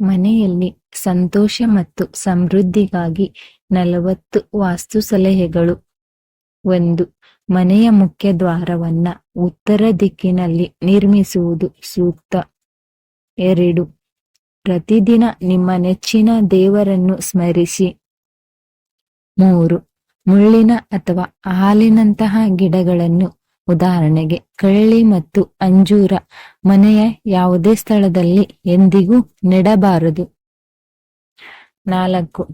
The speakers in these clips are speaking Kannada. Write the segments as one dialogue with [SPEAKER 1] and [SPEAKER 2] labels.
[SPEAKER 1] ಮನೆಯಲ್ಲಿ ಸಂತೋಷ ಮತ್ತು ಸಮೃದ್ಧಿಗಾಗಿ ನಲವತ್ತು ವಾಸ್ತು ಸಲಹೆಗಳು ಒಂದು, ಮನೆಯ ಮುಖ್ಯ ದ್ವಾರವನ್ನ ಉತ್ತರ ದಿಕ್ಕಿನಲ್ಲಿ ನಿರ್ಮಿಸುವುದು ಸೂಕ್ತ. ಎರಡು, ಪ್ರತಿದಿನ ನಿಮ್ಮ ನೆಚ್ಚಿನ ದೇವರನ್ನು ಸ್ಮರಿಸಿ. ಮೂರು, ಮುಳ್ಳಿನ ಅಥವಾ ಹಾಲಿನಂತಹ ಗಿಡಗಳನ್ನು ಉದಾಹರಣೆಗೆ ಕಳ್ಳಿ ಮತ್ತು ಅಂಜೂರ ಮನೆಯ ಯಾವುದೇ ಸ್ಥಳದಲ್ಲಿ ಎಂದಿಗೂ ನೆಡಬಾರದು. ನಾಲ್ಕು,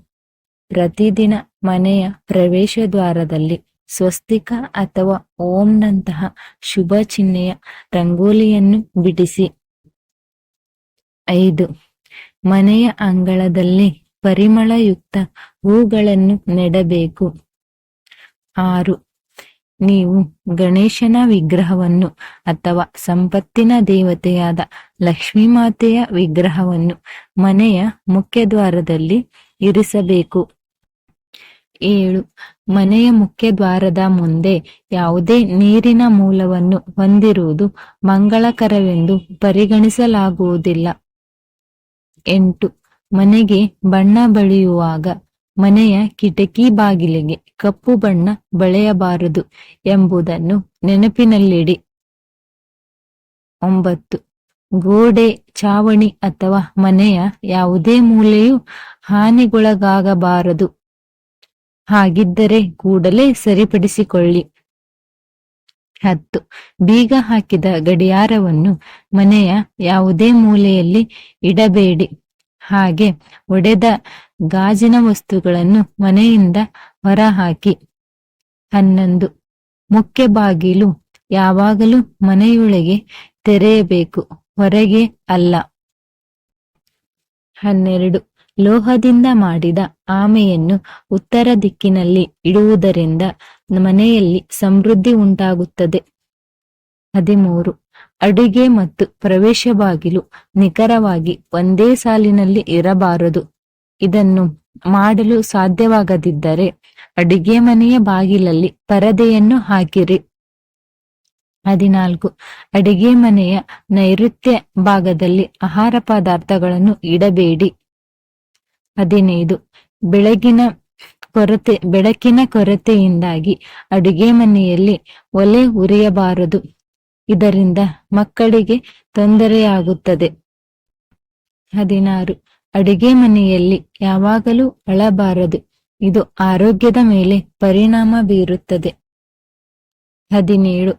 [SPEAKER 1] ಪ್ರತಿದಿನ ಮನೆಯ ಪ್ರವೇಶ ದ್ವಾರದಲ್ಲಿ ಸ್ವಸ್ತಿಕ ಅಥವಾ ಓಂನಂತಹ ಶುಭ ಚಿಹ್ನೆಯ ರಂಗೋಲಿಯನ್ನು ಬಿಡಿಸಿ. ಐದು, ಮನೆಯ ಅಂಗಳದಲ್ಲಿ ಪರಿಮಳಯುಕ್ತ ಹೂಗಳನ್ನು ನೆಡಬೇಕು. ಆರು ನೀವು ಗಣೇಶನ ವಿಗ್ರಹವನ್ನು ಅಥವಾ ಸಂಪತ್ತಿನ ದೇವತೆಯಾದ ಲಕ್ಷ್ಮೀ ಮಾತೆಯ ವಿಗ್ರಹವನ್ನು ಮನೆಯ ಮುಖ್ಯ ದ್ವಾರದಲ್ಲಿ ಇರಿಸಬೇಕು. ಏಳು. ಮನೆಯ ಮುಖ್ಯ ದ್ವಾರದ ಮುಂದೆ ಯಾವುದೇ ನೀರಿನ ಮೂಲವನ್ನು ಹೊಂದಿರುವುದು ಮಂಗಳಕರವೆಂದು ಪರಿಗಣಿಸಲಾಗುವುದಿಲ್ಲ. ಎಂಟು. ಮನೆಗೆ ಬಣ್ಣ ಬಳಿಯುವಾಗ ಮನೆಯ ಕಿಟಕಿ ಬಾಗಿಲಿಗೆ ಕಪ್ಪು ಬಣ್ಣ ಬಳೆಯಬಾರದು ಎಂಬುದನ್ನು ನೆನಪಿನಲ್ಲಿಡಿ. ಒಂಬತ್ತು. ಗೋಡೆ, ಚಾವಣಿ ಅಥವಾ ಮನೆಯ ಯಾವುದೇ ಮೂಲೆಯು ಹಾನಿಗೊಳಗಾಗಬಾರದು. ಹಾಗಿದ್ದರೆ ಕೂಡಲೇ ಸರಿಪಡಿಸಿಕೊಳ್ಳಿ. ಹತ್ತು. ಬೀಗ ಹಾಕಿದ ಗಡಿಯಾರವನ್ನು ಮನೆಯ ಯಾವುದೇ ಮೂಲೆಯಲ್ಲಿ ಇಡಬೇಡಿ. ಹಾಗೆ ಒಡೆದ ಗಾಜಿನ ವಸ್ತುಗಳನ್ನು ಮನೆಯಿಂದ ಹೊರಹಾಕಿ. ಹನ್ನೊಂದು. ಮುಖ್ಯ ಬಾಗಿಲು ಯಾವಾಗಲೂ ಮನೆಯೊಳಗೆ ತೆರೆಯಬೇಕು, ಹೊರಗೆ ಅಲ್ಲ. ಹನ್ನೆರಡು. ಲೋಹದಿಂದ ಮಾಡಿದ ಆಮೆಯನ್ನು ಉತ್ತರ ದಿಕ್ಕಿನಲ್ಲಿ ಇಡುವುದರಿಂದ ಮನೆಯಲ್ಲಿ ಸಮೃದ್ಧಿ ಉಂಟಾಗುತ್ತದೆ. ಹದಿಮೂರು. ಅಡುಗೆ ಮತ್ತು ಪ್ರವೇಶ ಬಾಗಿಲು ನಿಖರವಾಗಿ ಒಂದೇ ಸಾಲಿನಲ್ಲಿ ಇರಬಾರದು. ಇದನ್ನು ಮಾಡಲು ಸಾಧ್ಯವಾಗದಿದ್ದರೆ ಅಡಿಗೆ ಮನೆಯ ಬಾಗಿಲಲ್ಲಿ ಪರದೆಯನ್ನು ಹಾಕಿರಿ. ಹದಿನಾಲ್ಕು. ಅಡಿಗೆ ಮನೆಯ ನೈಋತ್ಯ ಭಾಗದಲ್ಲಿ ಆಹಾರ ಪದಾರ್ಥಗಳನ್ನು ಇಡಬೇಡಿ. ಹದಿನೈದು. ಬೆಳಗಿನ ಕೊರತೆ, ಬೆಳಕಿನ ಕೊರತೆಯಿಂದಾಗಿ ಅಡುಗೆ ಮನೆಯಲ್ಲಿ ಒಲೆ ಉರಿಯಬಾರದು. ಇದರಿಂದ ಮಕ್ಕಳಿಗೆ ತೊಂದರೆಯಾಗುತ್ತದೆ. ಹದಿನಾರು. ಅಡುಗೆ ಮನೆಯಲ್ಲಿ ಯಾವಾಗಲೂ ಅಳಬಾರದು. ಇದು ಆರೋಗ್ಯದ ಮೇಲೆ ಪರಿಣಾಮ ಬೀರುತ್ತದೆ. ಹದಿನೇಳು.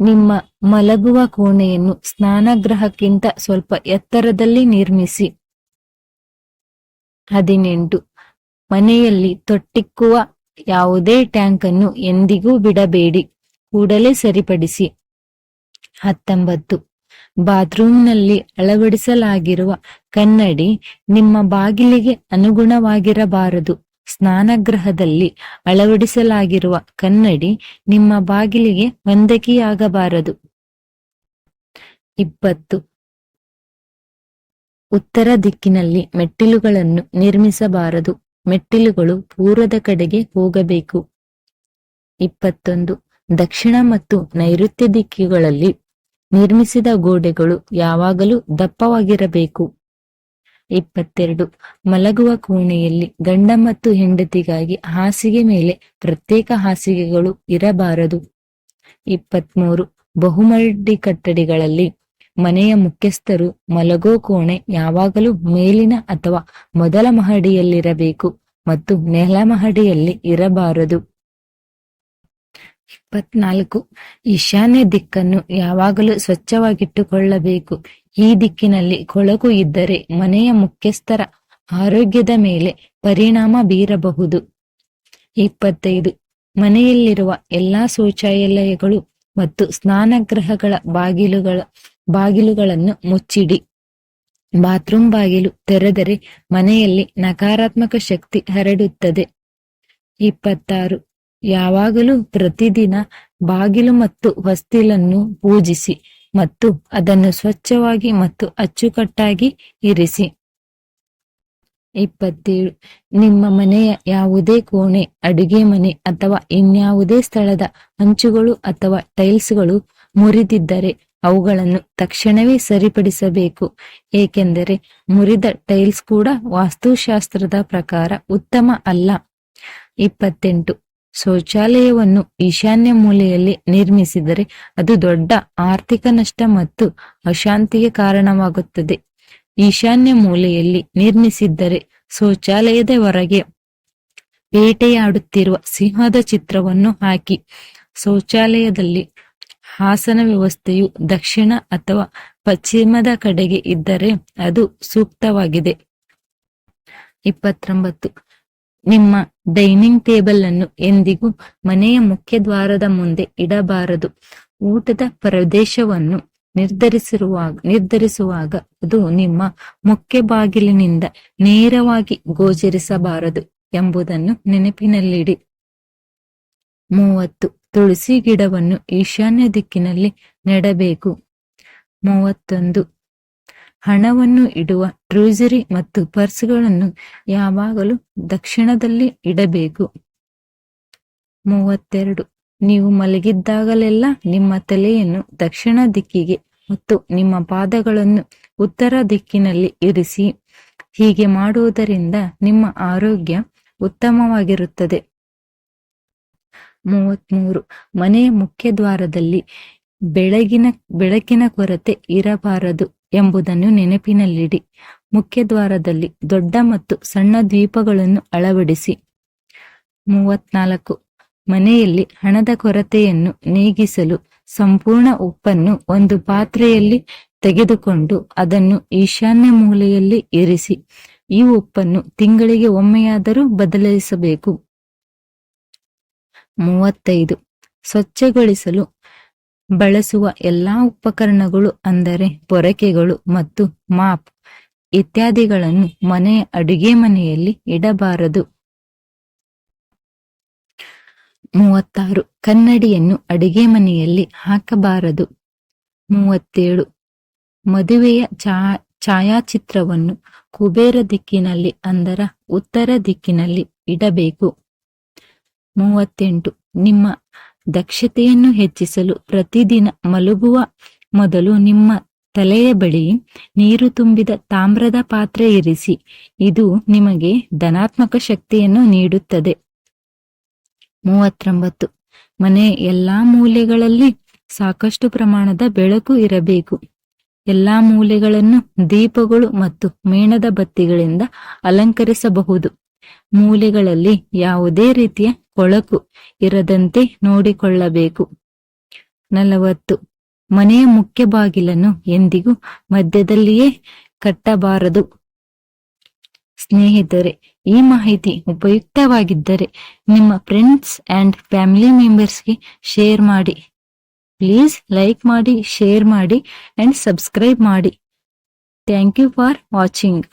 [SPEAKER 1] ನಿಮ್ಮ ಮಲಗುವ ಕೋಣೆಯನ್ನು ಸ್ನಾನಗೃಹಕ್ಕಿಂತ ಸ್ವಲ್ಪ ಎತ್ತರದಲ್ಲಿ ನಿರ್ಮಿಸಿ. ಹದಿನೆಂಟು. ಮನೆಯಲ್ಲಿ ತೊಟ್ಟಿಕ್ಕುವ ಯಾವುದೇ ಟ್ಯಾಂಕ್ ಅನ್ನು ಎಂದಿಗೂ ಬಿಡಬೇಡಿ. ಕೂಡಲೇ ಸರಿಪಡಿಸಿ. ಹತ್ತೊಂಬತ್ತು. ಬಾತ್ರೂಮ್ನಲ್ಲಿ ಅಳವಡಿಸಲಾಗಿರುವ ಕನ್ನಡಿ ನಿಮ್ಮ ಬಾಗಿಲಿಗೆ ಅನುಗುಣವಾಗಿರಬಾರದು. ಸ್ನಾನಗೃಹದಲ್ಲಿ ಅಳವಡಿಸಲಾಗಿರುವ ಕನ್ನಡಿ ನಿಮ್ಮ ಬಾಗಿಲಿಗೆ ಹೊಂದಕಿಯಾಗಬಾರದು. ಇಪ್ಪತ್ತು. ಉತ್ತರ ದಿಕ್ಕಿನಲ್ಲಿ ಮೆಟ್ಟಿಲುಗಳನ್ನು ನಿರ್ಮಿಸಬಾರದು. ಮೆಟ್ಟಿಲುಗಳು ಪೂರ್ವದ ಕಡೆಗೆ ಹೋಗಬೇಕು. ಇಪ್ಪತ್ತೊಂದು. ದಕ್ಷಿಣ ಮತ್ತು ನೈಋತ್ಯ ದಿಕ್ಕುಗಳಲ್ಲಿ ನಿರ್ಮಿಸಿದ ಗೋಡೆಗಳು ಯಾವಾಗಲೂ ದಪ್ಪವಾಗಿರಬೇಕು. ಇಪ್ಪತ್ತೆರಡು. ಮಲಗುವ ಕೋಣೆಯಲ್ಲಿ ಗಂಡ ಮತ್ತು ಹೆಂಡತಿಗಾಗಿ ಹಾಸಿಗೆ ಮೇಲೆ ಪ್ರತ್ಯೇಕ ಹಾಸಿಗೆಗಳು ಇರಬಾರದು. ಇಪ್ಪತ್ಮೂರು. ಬಹುಮಹಡಿ ಕಟ್ಟಡಿಗಳಲ್ಲಿ ಮನೆಯ ಮುಖ್ಯಸ್ಥರು ಮಲಗೋ ಕೋಣೆ ಯಾವಾಗಲೂ ಮೇಲಿನ ಅಥವಾ ಮೊದಲ ಮಹಡಿಯಲ್ಲಿರಬೇಕು ಮತ್ತು ನೆಲ ಮಹಡಿಯಲ್ಲಿ ಇರಬಾರದು. ಇಪ್ಪತ್ನಾಲ್ಕು. ಈಶಾನ್ಯ ದಿಕ್ಕನ್ನು ಯಾವಾಗಲೂ ಸ್ವಚ್ಛವಾಗಿಟ್ಟುಕೊಳ್ಳಬೇಕು. ಈ ದಿಕ್ಕಿನಲ್ಲಿ ಕೊಳಕು ಇದ್ದರೆ ಮನೆಯ ಮುಖ್ಯಸ್ಥರ ಆರೋಗ್ಯದ ಮೇಲೆ ಪರಿಣಾಮ ಬೀರಬಹುದು. ಇಪ್ಪತ್ತೈದು. ಮನೆಯಲ್ಲಿರುವ ಎಲ್ಲಾ ಶೌಚಾಲಯಗಳು ಮತ್ತು ಸ್ನಾನಗೃಹಗಳ ಬಾಗಿಲುಗಳ ಬಾಗಿಲುಗಳನ್ನು ಮುಚ್ಚಿಡಿ. ಬಾತ್ರೂಮ್ ಬಾಗಿಲು ತೆರೆದರೆ ಮನೆಯಲ್ಲಿ ನಕಾರಾತ್ಮಕ ಶಕ್ತಿ ಹರಡುತ್ತದೆ. ಇಪ್ಪತ್ತಾರು. ಯಾವಾಗಲೂ ಪ್ರತಿದಿನ ಬಾಗಿಲು ಮತ್ತು ಹೊಸ್ತಿಲನ್ನು ಪೂಜಿಸಿ ಮತ್ತು ಅದನ್ನು ಸ್ವಚ್ಛವಾಗಿ ಮತ್ತು ಅಚ್ಚುಕಟ್ಟಾಗಿ ಇರಿಸಿ. ಇಪ್ಪತ್ತೇಳು. ನಿಮ್ಮ ಮನೆಯ ಯಾವುದೇ ಕೋಣೆ, ಅಡುಗೆ ಮನೆ ಅಥವಾ ಇನ್ಯಾವುದೇ ಸ್ಥಳದ ಹಂಚುಗಳು ಅಥವಾ ಟೈಲ್ಸ್ಗಳು ಮುರಿದಿದ್ದರೆ ಅವುಗಳನ್ನು ತಕ್ಷಣವೇ ಸರಿಪಡಿಸಬೇಕು. ಏಕೆಂದರೆ ಮುರಿದ ಟೈಲ್ಸ್ ಕೂಡ ವಾಸ್ತುಶಾಸ್ತ್ರದ ಪ್ರಕಾರ ಉತ್ತಮ ಅಲ್ಲ. ಇಪ್ಪತ್ತೆಂಟು. ಶೌಚಾಲಯವನ್ನು ಈಶಾನ್ಯ ಮೂಲೆಯಲ್ಲಿ ನಿರ್ಮಿಸಿದರೆ ಅದು ದೊಡ್ಡ ಆರ್ಥಿಕ ನಷ್ಟ ಮತ್ತು ಅಶಾಂತಿಗೆ ಕಾರಣವಾಗುತ್ತದೆ. ಈಶಾನ್ಯ ಮೂಲೆಯಲ್ಲಿ ನಿರ್ಮಿಸಿದ್ದರೆ ಶೌಚಾಲಯದ ಹೊರಗೆ ಬೇಟೆಯಾಡುತ್ತಿರುವ ಸಿಂಹದ ಚಿತ್ರವನ್ನು ಹಾಕಿ. ಶೌಚಾಲಯದಲ್ಲಿ ಹಾಸನ ವ್ಯವಸ್ಥೆಯು ದಕ್ಷಿಣ ಅಥವಾ ಪಶ್ಚಿಮದ ಕಡೆಗೆ ಇದ್ದರೆ ಅದು ಸೂಕ್ತವಾಗಿದೆ. ಇಪ್ಪತ್ತೊಂಬತ್ತು. ನಿಮ್ಮ ಡೈನಿಂಗ್ ಟೇಬಲ್ ಅನ್ನು ಎಂದಿಗೂ ಮನೆಯ ಮುಖ್ಯ ದ್ವಾರದ ಮುಂದೆ ಇಡಬಾರದು. ಊಟದ ಪ್ರದೇಶವನ್ನು ನಿರ್ಧರಿಸಿರುವಾಗ ನಿರ್ಧರಿಸುವಾಗ ಅದು ನಿಮ್ಮ ಮುಖ್ಯ ಬಾಗಿಲಿನಿಂದ ನೇರವಾಗಿ ಗೋಚರಿಸಬಾರದು ಎಂಬುದನ್ನು ನೆನಪಿನಲ್ಲಿಡಿ. ಮೂವತ್ತು. ತುಳಸಿ ಗಿಡವನ್ನು ಈಶಾನ್ಯ ದಿಕ್ಕಿನಲ್ಲಿ ನೆಡಬೇಕು. ಮೂವತ್ತೊಂದು. ಹಣವನ್ನು ಇಡುವ ಟ್ರೂಸರಿ ಮತ್ತು ಪರ್ಸ್ಗಳನ್ನು ಯಾವಾಗಲೂ ದಕ್ಷಿಣದಲ್ಲಿ ಇಡಬೇಕು. ಮೂವತ್ತೆರಡು. ನೀವು ಮಲಗಿದ್ದಾಗಲೆಲ್ಲ ನಿಮ್ಮ ತಲೆಯನ್ನು ದಕ್ಷಿಣ ದಿಕ್ಕಿಗೆ ಮತ್ತು ನಿಮ್ಮ ಪಾದಗಳನ್ನು ಉತ್ತರ ದಿಕ್ಕಿನಲ್ಲಿ ಇರಿಸಿ. ಹೀಗೆ ಮಾಡುವುದರಿಂದ ನಿಮ್ಮ ಆರೋಗ್ಯ ಉತ್ತಮವಾಗಿರುತ್ತದೆ. ಮೂವತ್ಮೂರು ಮನೆಯ ಮುಖ್ಯ ದ್ವಾರದಲ್ಲಿ ಬೆಳಗಿನ ಬೆಳಕಿನ ಕೊರತೆ ಇರಬಾರದು. ಎಂಬುದನ್ನು ನೆನಪಿನಲ್ಲಿಡಿ. ಮುಖ್ಯ ದ್ವಾರದಲ್ಲಿ ದೊಡ್ಡ ಮತ್ತು ಸಣ್ಣ ದ್ವೀಪಗಳನ್ನು ಅಳವಡಿಸಿ. ಮೂವತ್ನಾಲ್ಕು. ಮನೆಯಲ್ಲಿ ಹಣದ ಕೊರತೆಯನ್ನು ನೀಗಿಸಲು ಸಂಪೂರ್ಣ ಉಪ್ಪನ್ನು ಒಂದು ಪಾತ್ರೆಯಲ್ಲಿ ತೆಗೆದುಕೊಂಡು ಅದನ್ನು ಈಶಾನ್ಯ ಮೂಲೆಯಲ್ಲಿ ಇರಿಸಿ. ಈ ಉಪ್ಪನ್ನು ತಿಂಗಳಿಗೆ ಒಮ್ಮೆಯಾದರೂ ಬದಲಾಯಿಸಬೇಕು. ಮೂವತ್ತೈದು. ಸ್ವಚ್ಛಗೊಳಿಸಲು ಬಳಸುವ ಎಲ್ಲಾ ಉಪಕರಣಗಳು ಅಂದರೆ ಪೊರಕೆಗಳು ಮತ್ತು ಮಾಪ್ ಇತ್ಯಾದಿಗಳನ್ನು ಮನೆಯ ಅಡುಗೆ ಮನೆಯಲ್ಲಿ ಇಡಬಾರದು. ಮೂವತ್ತಾರು, ಕನ್ನಡಿಯನ್ನು ಅಡಿಗೆ ಮನೆಯಲ್ಲಿ ಹಾಕಬಾರದು. ಮೂವತ್ತೇಳು, ಮದುವೆಯ ಚಾ ಛಾಯಾಚಿತ್ರವನ್ನು ಕುಬೇರ ದಿಕ್ಕಿನಲ್ಲಿ ಅಂದರ ಉತ್ತರ ದಿಕ್ಕಿನಲ್ಲಿ ಇಡಬೇಕು. ಮೂವತ್ತೆಂಟು, ನಿಮ್ಮ ದಕ್ಷತೆಯನ್ನು ಹೆಚ್ಚಿಸಲು ಪ್ರತಿದಿನ ಮಲಗುವ ಮೊದಲು ನಿಮ್ಮ ತಲೆಯ ಬಳಿ ನೀರು ತುಂಬಿದ ತಾಮ್ರದ ಪಾತ್ರೆ ಇರಿಸಿ. ಇದು ನಿಮಗೆ ಧನಾತ್ಮಕ ಶಕ್ತಿಯನ್ನು ನೀಡುತ್ತದೆ. ಮೂವತ್ತೊಂಬತ್ತು. ಮನೆ ಎಲ್ಲಾ ಮೂಲೆಗಳಲ್ಲಿ ಸಾಕಷ್ಟು ಪ್ರಮಾಣದ ಬೆಳಕು ಇರಬೇಕು. ಎಲ್ಲಾ ಮೂಲೆಗಳನ್ನು ದೀಪಗಳು ಮತ್ತು ಮೇಣದ ಬತ್ತಿಗಳಿಂದ ಅಲಂಕರಿಸಬಹುದು. ಮೂಲೆಗಳಲ್ಲಿ ಯಾವುದೇ ರೀತಿಯ ಕೊಳಕು ಇರದಂತೆ ನೋಡಿಕೊಳ್ಳಬೇಕು. ನಲವತ್ತು. ಮನೆಯ ಮುಖ್ಯ ಬಾಗಿಲನ್ನು ಎಂದಿಗೂ ಮಧ್ಯದಲ್ಲಿಯೇ ಕಟ್ಟಬಾರದು. ಸ್ನೇಹಿತರೆ, ಈ ಮಾಹಿತಿ ಉಪಯುಕ್ತವಾಗಿದ್ದರೆ ನಿಮ್ಮ ಫ್ರೆಂಡ್ಸ್ ಅಂಡ್ ಫ್ಯಾಮಿಲಿ ಮೆಂಬರ್ಸ್ಗೆ ಶೇರ್ ಮಾಡಿ. ಪ್ಲೀಸ್ ಲೈಕ್ ಮಾಡಿ, ಶೇರ್ ಮಾಡಿ ಅಂಡ್ ಸಬ್ಸ್ಕ್ರೈಬ್ ಮಾಡಿ. Thank you for watching.